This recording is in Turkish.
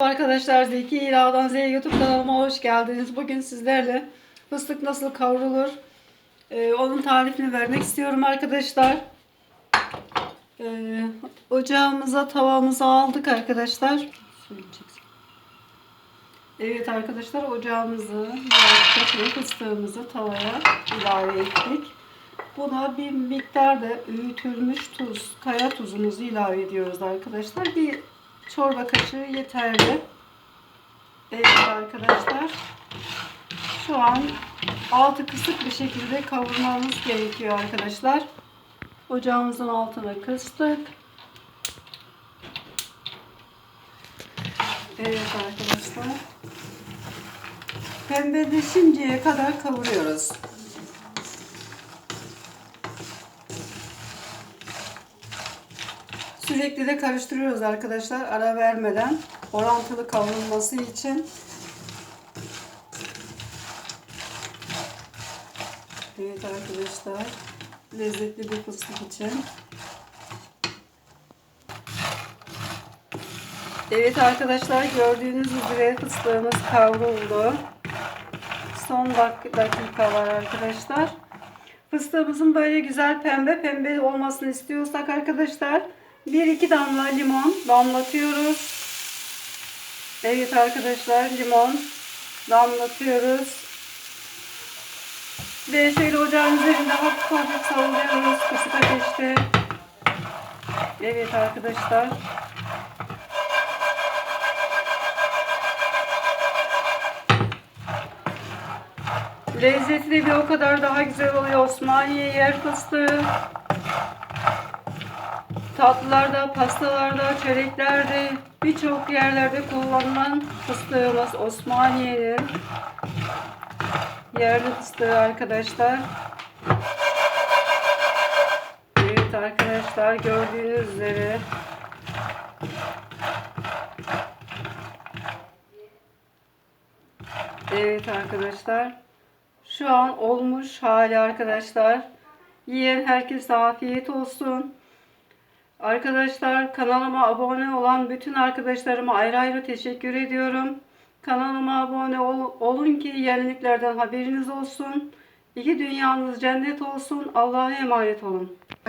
Arkadaşlar Zeki İla'dan Z YouTube kanalıma hoş geldiniz. Bugün sizlerle fıstık nasıl kavrulur e, onun tarifini vermek istiyorum arkadaşlar. E, ocağımıza tavamızı aldık arkadaşlar. Evet arkadaşlar ocağımızı fıstığımızı tavaya ilave ettik. Buna bir miktar da öğütülmüş tuz, kaya tuzumuzu ilave ediyoruz arkadaşlar. Bir çorba kaşığı yeterli. Evet arkadaşlar. Şu an altı kısık bir şekilde kavurmamız gerekiyor arkadaşlar. Ocağımızın altına kıstık. Evet arkadaşlar. Pembeleşinceye kadar kavuruyoruz. Sürekli de karıştırıyoruz arkadaşlar ara vermeden orantılı kavrulması için. Evet arkadaşlar lezzetli bir fıstık için. Evet arkadaşlar gördüğünüz üzere fıstığımız kavruldu. Son dak dakikalar arkadaşlar. Fıstığımızın böyle güzel pembe pembe olmasını istiyorsak arkadaşlar 1-2 damla limon damlatıyoruz. Evet arkadaşlar limon damlatıyoruz. Ve şöyle ocağın üzerinde hafif hafif savuruyoruz kısık ateşte. Evet arkadaşlar. Lezzeti de bir o kadar daha güzel oluyor. Osmaniye yer fıstığı. Tatlılarda, pastalarda, çöreklerde birçok yerlerde kullanılan fıstığımız Osmaniye'nin yerli fıstığı arkadaşlar. Evet arkadaşlar gördüğünüz üzere Evet arkadaşlar. Şu an olmuş hali arkadaşlar. Yiyen herkese afiyet olsun. Arkadaşlar kanalıma abone olan bütün arkadaşlarıma ayrı ayrı teşekkür ediyorum. Kanalıma abone ol, olun ki yeniliklerden haberiniz olsun. İki dünyanız cennet olsun. Allah'a emanet olun.